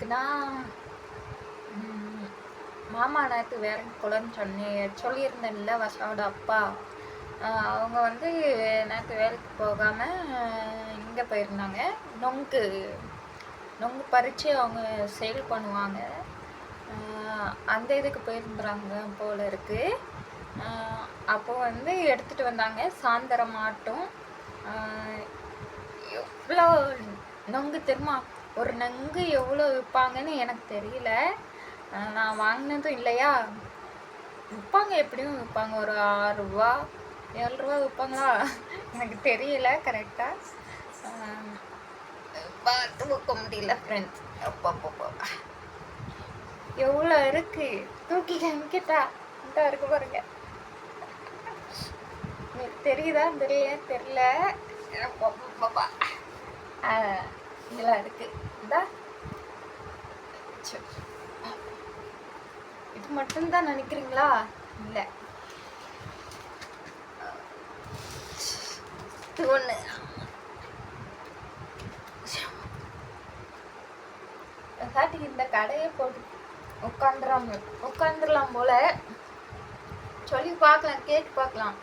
எதுக்குன்னா மாமா நேற்று வேற குலன்னு சொன்னேன். சொல்லியிருந்தேன்ல வசாவோட அப்பா. அவங்க வந்து நேற்று வேலைக்கு போகாமல் இங்கே போயிருந்தாங்க. நொங்கு நொங்கு பறித்து அவங்க சேல் பண்ணுவாங்க. அந்த இதுக்கு போயிருந்துறாங்க போல இருக்குது அப்போது அப்போ வந்து எடுத்துகிட்டு வந்தாங்க. சாயந்தரம் மாட்டும் இவ்வளோ எவ்வளோ நொங்கு தெரியுமா? ஒரு நங்கு எவ்வளோ விற்பாங்கன்னு எனக்கு தெரியல. நான் வாங்கினதும் இல்லையா? விற்பாங்க எப்படியும் விற்பாங்க. ஒரு ஆறு ரூபா ஏழு ரூபா விற்பாங்களா? எனக்கு தெரியல கரெக்டாக பார்த்து வைக்க முடியல ஃப்ரெண்ட்ஸ் அப்பப்போ எவ்வளோ இருக்கு? தூக்கி காமிக்கிட்டா இந்த இருக்கு பாருங்க. தெரியுதா? தெரியல. தெரியல ஆ. இதெல்லாம் இருக்கு. இதா இது மட்டும்தான் நினைக்கிறீங்களா? இல்லை. இது ஒன்று சாட்டிக்கு இந்த கடையை போட்டு உட்காந்துடலாம் உட்காந்துடலாம் போல. சொல்லி பார்க்கலாம் கேட்டு பார்க்கலாம்.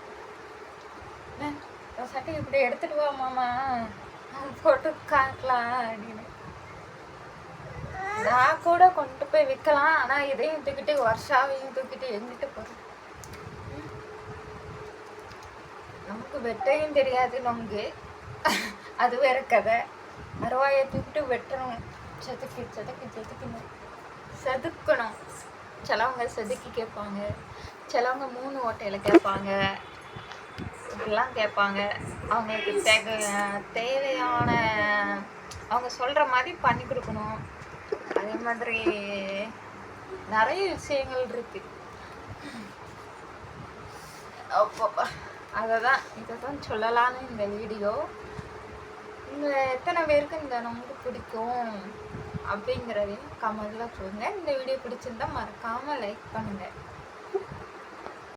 என்ன, சட்டை இப்படி எடுத்துட்டு வா மாமா. போட்டு காட்டலாம் அப்படின்னு நான் கூட கொண்டு போய் விற்கலாம் ஆனால் இதையும் தூக்கிட்டு வருஷாவையும் தூக்கிட்டு எங்கிட்டு போகிறேன் நமக்கு வெட்டையும் தெரியாது நமக்கு அது வேற கதை. அருவாயை தூக்கிட்டு வெட்டணும். செதுக்கி செதுக்கி செதுக்கணும் செதுக்கணும். சிலவங்க செதுக்கி கேட்பாங்க. சிலவங்க மூணு ஓட்டையில் கேட்பாங்க. இப்படிலாம் கேட்பாங்க. அவங்களுக்கு தேவை தேவையான அவங்க சொல்கிற மாதிரி பண்ணி கொடுக்கணும். அதே மாதிரி நிறைய விஷயங்கள் இருக்கு. அப்பப்பா அதை தான் இதை தான் சொல்லலான்னு இந்த வீடியோ. இந்த எத்தனை பேருக்கு இந்த ரொம்ப பிடிக்கும் அப்படிங்கிறதையும் கமெண்ட்ல சொல்லுங்க. இந்த வீடியோ பிடிச்சிருந்தா மறக்காம லைக் பண்ணுங்க.